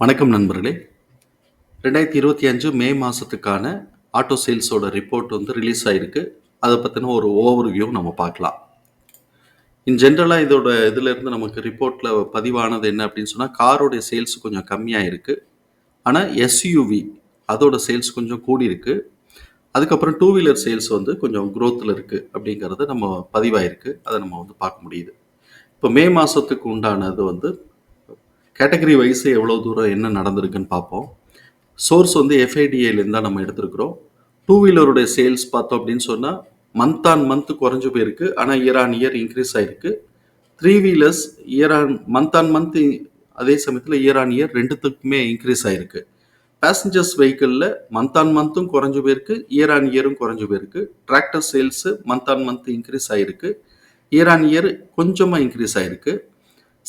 வணக்கம் நண்பர்களே. ரெண்டாயிரத்தி இருபத்தி அஞ்சு மே மாதத்துக்கான ஆட்டோ சேல்ஸோட ரிப்போர்ட் வந்து ரிலீஸ் ஆகிருக்கு அதை பற்றின ஒரு ஓவர் வியூ நம்ம பார்க்கலாம். இன் ஜென்ரலாக இதோட இதிலேருந்து நமக்கு ரிப்போர்ட்டில் பதிவானது என்ன அப்படின்னு சொன்னால் காரோடைய சேல்ஸ் கொஞ்சம் கம்மியாக இருக்குது ஆனால் எஸ்யூவி அதோட சேல்ஸ் கொஞ்சம் கூடியிருக்கு. அதுக்கப்புறம் டூ வீலர் சேல்ஸ் வந்து கொஞ்சம் க்ரோத்தில் இருக்குது அப்படிங்கிறது நம்ம பதிவாயிருக்கு. அதை நம்ம வந்து பார்க்க முடியுது. இப்போ மே மாதத்துக்கு உண்டானது வந்து கேட்டகரி வைஸ் எவ்வளோ தூரம் என்ன நடந்திருக்குன்னு பார்ப்போம். சோர்ஸ் வந்து எஃப்ஐடிஏலேருந்து தான் நம்ம எடுத்திருக்கிறோம். டூ வீலருடைய சேல்ஸ் பார்த்தோம் அப்படின்னு சொன்னால் மந்த் ஆன் மந்த் குறைஞ்சு போயிருக்கு. ஆனால் இயர் ஆன் இயர் இன்க்ரீஸ் ஆயிருக்கு. Three wheelers year on month on month அதே சமயத்தில் இயர் ஆன் இயர் ரெண்டுத்துக்குமே இன்க்ரீஸ் ஆயிருக்கு. பேசஞ்சர்ஸ் வெஹிக்கிளில் மந்த் ஆன் மந்த்தும் குறைஞ்சு போயிருக்கு. இயர் ஆன் இயரும் குறைஞ்சு போயிருக்கு. Tractor sales month on month increase ஆயிருக்கு. இயர் ஆன் இயர் கொஞ்சமாக இன்க்ரீஸ் ஆயிருக்கு.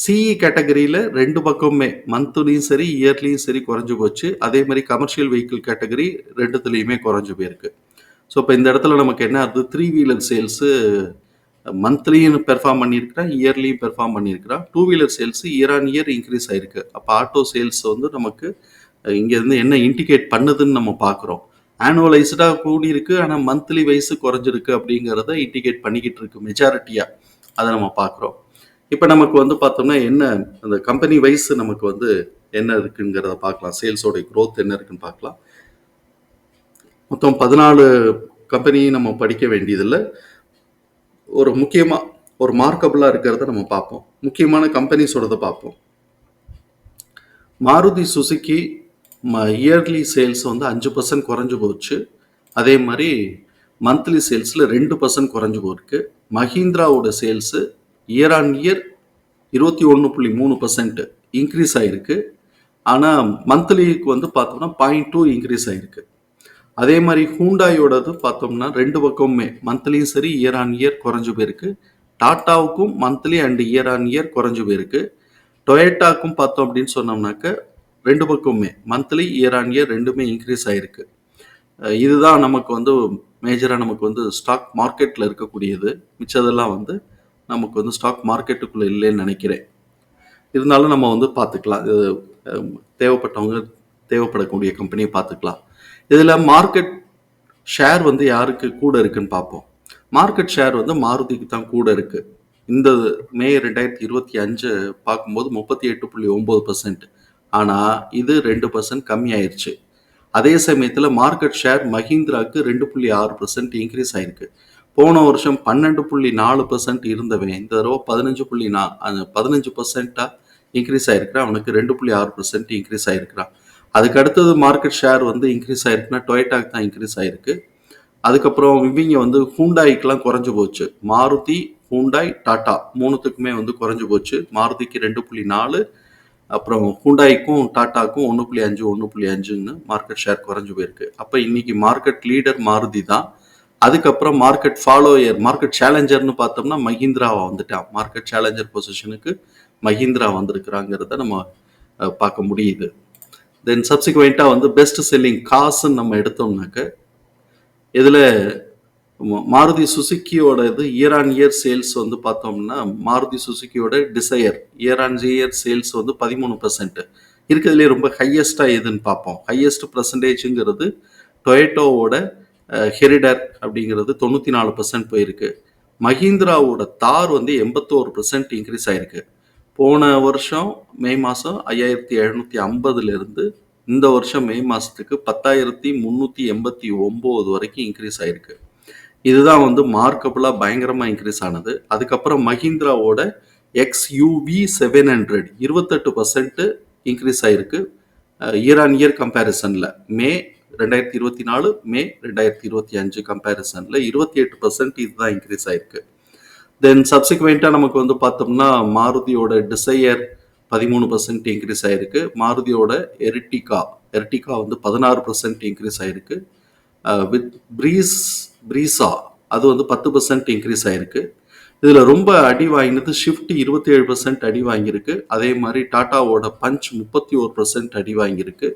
சிஇ கேட்டகரியில் ரெண்டு பக்கமுமே மந்த்லியும் சரி இயர்லியும் சரி குறைஞ்சு போச்சு. அதே மாதிரி கமர்ஷியல் வெஹிக்கிள் கேட்டகரி ரெண்டுத்துலேயுமே குறைஞ்சு போயிருக்கு. ஸோ இப்போ இந்த இடத்துல நமக்கு என்ன ஆகுது? த்ரீ வீலர் சேல்ஸு மந்த்லியும் பெர்ஃபார்ம் பண்ணியிருக்கிறான் இயர்லியும் perform பண்ணியிருக்கிறான் two wheeler sales year on year increase ஆயிருக்கு. அப்போ ஆட்டோ சேல்ஸ் வந்து நமக்கு இங்கேருந்து என்ன இண்டிகேட் பண்ணுதுன்னு நம்ம பார்க்குறோம். ஆனுவலைஸ்டாக கூடியிருக்கு ஆனால் மந்த்லி வைஸு குறைஞ்சிருக்கு அப்படிங்கிறத இண்டிகேட் பண்ணிக்கிட்டு இருக்கு மெஜாரிட்டியாக அதை நம்ம பார்க்குறோம். இப்போ நமக்கு வந்து பார்த்தோம்னா என்ன அந்த கம்பெனி வைஸ் நமக்கு வந்து என்ன இருக்குங்கிறத பார்க்கலாம். சேல்ஸோட க்ரோத் என்ன இருக்குன்னு பார்க்கலாம். மொத்தம் பதினாலு கம்பெனியும் நம்ம படிக்க வேண்டியதில்லை. ஒரு முக்கியமாக ஒரு மார்க்கபிளாக இருக்கிறத நம்ம பார்ப்போம். முக்கியமான கம்பெனிஸோடத பார்ப்போம். மாருதி சுசுக்கி இயர்லி சேல்ஸ் வந்து அஞ்சு பர்சன்ட் குறைஞ்சு போச்சு. அதே மாதிரி மந்த்லி சேல்ஸில் ரெண்டு பர்சன்ட் குறைஞ்சு போயிருக்கு. மஹிந்திராவோட சேல்ஸு இயர் ஆன் இயர் இருபத்தி ஒன்று புள்ளி மூணு பர்சன்ட் இன்க்ரீஸ் ஆகிருக்கு ஆனால் மந்த்லிக்கு வந்து பார்த்தோம்னா பாயிண்ட் டூ இன்க்ரீஸ் ஆகிருக்கு அதே மாதிரி ஹூண்டாயோடது பார்த்தோம்னா ரெண்டு பக்கமுமே மந்த்லியும் சரி இயர் ஆன் இயர் குறைஞ்சு போயிருக்கு. டாட்டாவுக்கும் monthly and year on year குறைஞ்சு போயிருக்கு. டொயேட்டாக்கும் பார்த்தோம் அப்படின்னு சொன்னோம்னாக்க ரெண்டு பக்கமுமே மந்த்லி இயர் ஆன் இயர் ரெண்டுமே இன்க்ரீஸ் ஆகிருக்கு இதுதான் நமக்கு வந்து மேஜராக நமக்கு வந்து ஸ்டாக் மார்க்கெட்டில் இருக்கக்கூடியது. மிச்சதெல்லாம் வந்து நமக்கு வந்து ஸ்டாக் மார்க்கெட்டுக்குள்ளே இல்லைன்னு நினைக்கிறேன். இருந்தாலும் நம்ம வந்து பார்த்துக்கலாம். இது தேவைப்பட்டவங்க தேவைப்படக்கூடிய கம்பெனியை பார்த்துக்கலாம். இதில் மார்க்கெட் ஷேர் வந்து யாருக்கு கூட இருக்குன்னு பார்ப்போம். மார்க்கெட் ஷேர் வந்து மாருதிக்கு தான் கூட இருக்குது இந்த மே ரெண்டாயிரத்தி இருபத்தி அஞ்சு பார்க்கும்போது முப்பத்தி எட்டு புள்ளி ஒம்பது பர்சன்ட் ஆனால் இது ரெண்டு பர்சன்ட் கம்மி ஆயிடுச்சு அதே சமயத்தில் மார்க்கெட் ஷேர் மஹிந்திராவுக்கு ரெண்டு புள்ளி ஆறு பர்சன்ட் இன்க்ரீஸ் ஆயிருக்கு. போன வருஷம் பன்னெண்டு புள்ளி நாலு பர்சன்ட் இருந்தவன் இந்த தடவை பதினஞ்சு புள்ளி நா பதினஞ்சு பர்சன்ட்டாக இன்க்ரீஸ் ஆயிருக்கிறான். அவனுக்கு ரெண்டு புள்ளி ஆறு பர்சன்ட் இன்க்ரீஸ் ஆயிருக்கிறான். அதுக்கு அடுத்தது மார்க்கெட் ஷேர் வந்து இன்க்ரீஸ் ஆயிருக்குன்னா டொயட்டாக்கு தான் இன்க்ரீஸ் ஆயிருக்கு. அதுக்கப்புறம் இவங்க வந்து ஹூண்டாய்க்கெலாம் குறைஞ்சு போச்சு. மாருதி ஹூண்டாய் டாட்டா மூணுத்துக்குமே வந்து குறைஞ்சு போச்சு. மாருதிக்கு ரெண்டு புள்ளி நாலு அப்புறம் ஹூண்டாய்க்கும் டாட்டாக்கும் ஒன்று புள்ளி அஞ்சு ஒன்று புள்ளி அஞ்சுன்னு மார்க்கெட் ஷேர் குறைஞ்சு போயிருக்கு. அப்போ இன்னைக்கு மார்க்கெட் லீடர் மாருதி தான். அதுக்கப்புறம் மார்க்கெட் ஃபாலோயர் மார்க்கெட் சேலஞ்சர்னு பார்த்தோம்னா மஹிந்திராவை வந்துட்டான். மார்க்கெட் சேலஞ்சர் பொசிஷனுக்கு மஹிந்திரா வந்திருக்கிறாங்கிறத நம்ம பார்க்க முடியுது. தென் சப்சிக்வெண்ட்டாக வந்து பெஸ்ட் செல்லிங் காசுன்னு நம்ம எடுத்தோம்னாக்க இதில் மாருதி சுசுக்கியோட இது இயர் ஆன் இயர் சேல்ஸ் வந்து பார்த்தோம்னா Maruti சுசுக்கியோட Dzire year on year sales வந்து பதிமூணு பர்சன்ட் இருக்கிறதுலே ரொம்ப ஹையஸ்டாக எதுன்னு பார்ப்போம். ஹையஸ்ட் பர்சன்டேஜுங்கிறது டொயேட்டோவோட ஹெரிடர் அப்படிங்கிறது தொண்ணூற்றி நாலு பர்சன்ட் போயிருக்கு. மஹிந்திராவோட தார் வந்து எண்பத்தோரு பர்சன்ட் இன்க்ரீஸ் ஆயிருக்கு. போன வருஷம் மே மாதம் ஐயாயிரத்தி எழுநூற்றி ஐம்பதுலேருந்து இந்த வருஷம் மே மாதத்துக்கு பத்தாயிரத்தி முந்நூற்றி எண்பத்தி ஒம்பது வரைக்கும் இன்க்ரீஸ் ஆயிருக்கு. இதுதான் வந்து மார்க்கபுளாக பயங்கரமாக இன்க்ரீஸ் ஆனது. அதுக்கப்புறம் மஹிந்திராவோட எக்ஸ் யூவி செவன் ஹண்ட்ரட் இருபத்தெட்டு பர்சன்ட்டு இன்க்ரீஸ் ஆயிருக்கு. இயர் ஆன் இயர் கம்பேரிசனில் மே ரெண்டாயிரத்தி இருபத்தி நாலு மே ரெண்டாயிரத்தி இருபத்தி அஞ்சு கம்பேரிசனில் இருபத்தி எட்டு பர்சன்ட் இதுதான் இன்க்ரீஸ் ஆயிருக்கு. தென் சப்சிக்வெண்ட்டாக நமக்கு வந்து பார்த்தோம்னா மாருதியோட டிசையர் பதிமூணு பர்சன்ட் இன்க்ரீஸ் ஆயிருக்கு. மாருதியோட எரிட்டிகா எரிட்டிகா வந்து பதினாறு பர்சன்ட் இன்க்ரீஸ் ஆயிருக்கு. வித் ப்ரீஸ் ப்ரீஸா அது வந்து பத்து பர்சன்ட் இன்க்ரீஸ் ஆயிருக்கு. இதில் ரொம்ப அடி வாங்கினது ஷிஃப்ட் இருபத்தி ஏழு பர்சன்ட் அடி வாங்கியிருக்கு. அதே மாதிரி டாட்டாவோட பஞ்ச் முப்பத்தி ஒரு பர்சன்ட் அடி வாங்கியிருக்கு.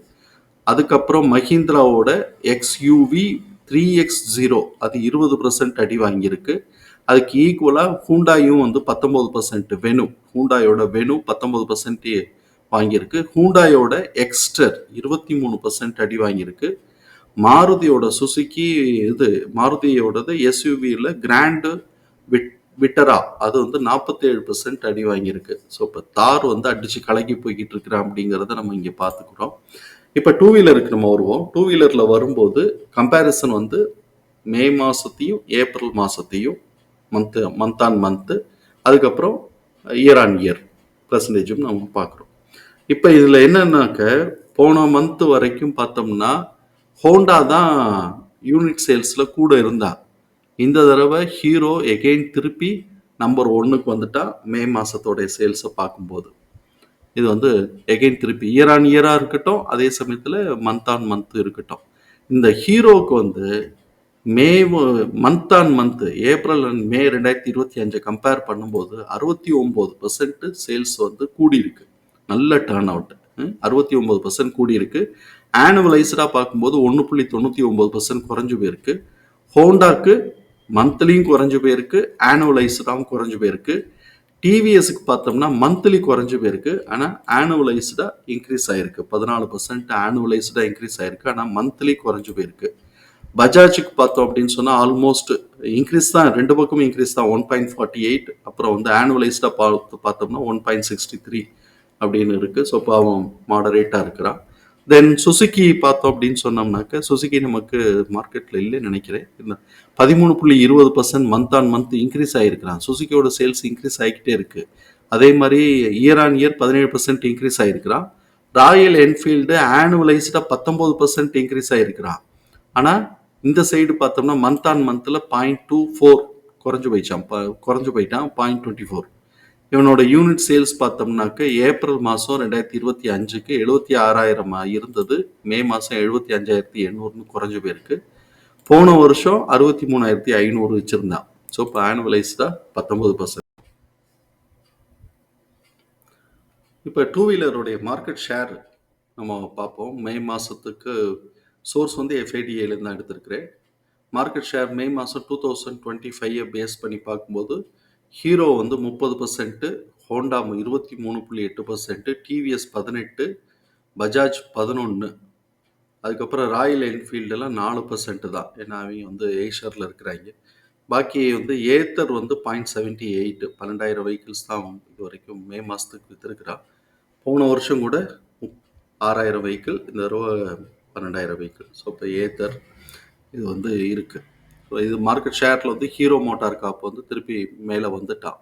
அதுக்கப்புறம் மஹிந்திராவோட எக்ஸ்யூவி த்ரீ எக்ஸ் ஜீரோ அது இருபது பர்சன்ட் அடி வாங்கியிருக்கு. அதுக்கு ஈக்குவலாக ஹூண்டாயும் வந்து பத்தொம்போது பர்சன்ட் வெனு ஹூண்டாயோட வெனு பத்தொம்போது பர்சன்ட் வாங்கியிருக்கு. ஹூண்டாயோட எக்ஸ்டர் இருபத்தி மூணு பர்சன்ட் அடி வாங்கியிருக்கு. மாருதியோட சுசுக்கி இது மாருதியோடது எஸ்யூவியில் கிராண்டு விட் விட்டரா அது வந்து நாற்பத்தேழு பர்சன்ட் அடி வாங்கியிருக்கு. ஸோ இப்போ தார் வந்து அடித்து கலக்கி போய்கிட்டு இருக்கிறான் அப்படிங்கிறத நம்ம இங்கே பார்த்துக்குறோம் இப்போ டூ வீலருக்கு நம்ம வருவோம். டூ வீலரில் வரும்போது கம்பேரிசன் வந்து மே மாதத்தையும் ஏப்ரல் மாதத்தையும் மந்த்து மந்த் ஆன் மந்த்து அதுக்கப்புறம் இயர் ஆன் இயர் பர்சன்டேஜும் நம்ம பார்க்குறோம். இப்போ இதில் என்னன்னாக்க போன மந்த் வரைக்கும் பார்த்தோம்னா ஹோண்டா தான் யூனிட் சேல்ஸில் கூட இருந்தா. இந்த தடவை ஹீரோ எகெயின் திருப்பி நம்பர் ஒன்றுக்கு வந்துட்டா மே மாதத்தோடைய சேல்ஸை பார்க்கும்போது. இது வந்து எகெயின் திருப்பி இயர் ஆன் இயராக இருக்கட்டும் அதே சமயத்தில் மந்த் ஆன் மந்த் இருக்கட்டும். இந்த ஹீரோவுக்கு வந்து May month on month April and May ரெண்டாயிரத்தி இருபத்தி அஞ்சை கம்பேர் பண்ணும்போது அறுபத்தி ஒம்பது பர்சன்ட் சேல்ஸ் வந்து கூடியிருக்கு. நல்ல டேர்ன் அவுட் அறுபத்தி ஒம்பது பர்சன்ட் கூடியிருக்கு. ஆனுவலைஸ்டாக பார்க்கும்போது ஒன்று புள்ளி தொண்ணூற்றி ஒம்பது பர்சன்ட் குறைஞ்சு போயிருக்கு. ஹோண்டாக்கு மந்த்லியும் குறைஞ்சு போயிருக்கு. ஆனுவலைஸ்டாகவும் குறைஞ்சு போயிருக்கு. டிவிஎஸ்க்கு பார்த்தோம்னா மந்த்லி குறைஞ்சு போயிருக்கு ஆனால் ஆனுவலைஸ்டாக இன்க்ரீஸ் ஆயிருக்கு. பதினாலு பர்சன்ட் ஆனுவலைஸ்டாக இன்க்ரீஸ் ஆயிருக்கு. ஆனால் மந்த்லி குறைஞ்சு போயிருக்கு பஜாஜுக்கு பார்த்தோம் அப்படின்னு சொன்னால் ஆல்மோஸ்ட் இன்க்ரீஸ் தான் ரெண்டு பக்கமும் இன்க்ரீஸ் தான். ஒன் பாயிண்ட் ஃபார்ட்டி எயிட் அப்புறம் வந்து ஆனுவலைஸ்டாக பார்த்து பார்த்தோம்னா ஒன் பாயிண்ட் சிக்ஸ்டி த்ரீ அப்படின்னு இருக்குது ஸோ இப்போ அவன் மாடரேட்டாக இருக்கிறான். தென் சுசுக்கி பார்த்தோம் அப்படின்னு சொன்னோம்னாக்க சுசுக்கி நமக்கு மார்க்கெட்டில் இல்லைன்னு நினைக்கிறேன். இந்த பதிமூணு புள்ளி இருபது percent month on month increase ஆகிருக்கிறான் சுசுக்கியோட சேல்ஸ் இன்க்ரீஸ் ஆகிக்கிட்டே இருக்குது அதே மாதிரி இயர் ஆன் இயர் பதினேழு பர்சன்ட் இன்க்ரீஸ் ஆகிருக்கிறான் ராயல் என்ஃபீல்டு ஆனுவலைஸ்டாக பத்தொம்போது பர்சன்ட் இன்க்ரீஸ் ஆகிருக்கிறான் ஆனால் இந்த சைடு பார்த்தோம்னா மந்த் ஆன் மந்தில் பாயிண்ட் டூ ஃபோர் குறைஞ்சு போயிச்சான் குறைஞ்சு போயிட்டான் பாயிண்ட் டுவெண்ட்டி ஃபோர் இவனோட யூனிட் சேல்ஸ் பார்த்தோம்னாக்க ஏப்ரல் மாதம் ரெண்டாயிரத்தி இருபத்தி அஞ்சுக்கு எழுபத்தி ஆறாயிரம் இருந்தது. மே மாதம் எழுபத்தி அஞ்சாயிரத்தி எண்ணூறுன்னு குறைஞ்சு போயிருக்கு. போன வருஷம் அறுபத்தி மூணாயிரத்தி ஐநூறு வச்சுருந்தான். ஸோ இப்போ ஆனுவலைஸ்டாக பத்தொம்பது பர்சன்ட் இப்போ டூ வீலருடைய மார்க்கெட் ஷேர் நம்ம பார்ப்போம். மே மாதத்துக்கு சோர்ஸ் வந்து எஃப்ஐடிஏலேருந்து தான் எடுத்திருக்கிறேன். மார்க்கெட் ஷேர் மே மாதம் two thousand twenty five base பண்ணி பார்க்கும்போது ஹீரோ வந்து முப்பது பர்சன்ட்டு ஹோண்டா இருபத்தி மூணு புள்ளி எட்டு பர்சன்ட்டு டிவிஎஸ் பதினெட்டு பஜாஜ் பதினொன்று அதுக்கப்புறம் ராயல் என்ஃபீல்டெல்லாம் நாலு பர்சன்ட் தான். ஏன்னா அவங்க வந்து ஏஷரில் இருக்கிறாங்க. பாக்கி வந்து ஏத்தர் வந்து பாயிண்ட் செவன்ட்டி எயிட் பன்னெண்டாயிரம் வெஹிக்கிள்ஸ் தான் இது வரைக்கும் மே மாதத்துக்கு விற்றுருக்குறான் போன வருஷம் கூட ஆறாயிரம் வெஹிக்கிள் இந்த தடவை பன்னெண்டாயிரம் வெஹிக்கிள் ஸோ இப்போ ஏத்தர் இது வந்து இருக்குது ஸோ இது மார்க்கெட் ஷேரில் வந்து ஹீரோ மோட்டார் காப் வந்து திருப்பி மேலே வந்துட்டான்.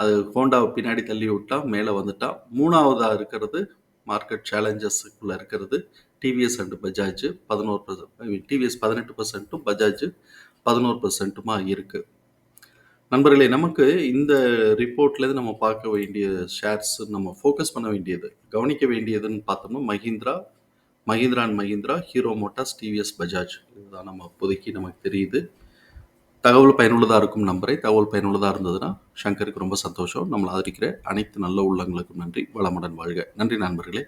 அது ஹோண்டாவை பின்னாடி தள்ளி விட்டா மேலே வந்துட்டான். மூணாவதாக இருக்கிறது மார்க்கெட் சேலஞ்சஸுக்குள்ளே இருக்கிறது. டிவிஎஸ் அண்டு பஜாஜ் பதினோரு பர்சன்ட் டிவிஎஸ் பதினெட்டு பர்சன்ட்டும் பஜாஜ் பதினோரு பர்சன்ட்டுமா இருக்குது நண்பர்களே நமக்கு இந்த ரிப்போர்ட்லேருந்து நம்ம பார்க்க வேண்டிய ஷேர்ஸ் நம்ம ஃபோக்கஸ் பண்ண வேண்டியது கவனிக்க வேண்டியதுன்னு பார்த்தோம்னா Mahindra Mahindra and Mahindra Hero Motors TVS Bajaj. இதுதான் நம்ம இப்போதைக்கு நமக்கு தெரியுது. தகவல் பயனுள்ளதாக இருக்கும் நம்பரை தகவல் பயனுள்ளதாக இருந்ததுன்னா சங்கருக்கு ரொம்ப சந்தோஷம். நம்மளை ஆதரிக்கிற அனைத்து நல்ல உள்ளங்களுக்கும் நன்றி. வளமுடன் வாழ்க. நன்றி நண்பர்களே.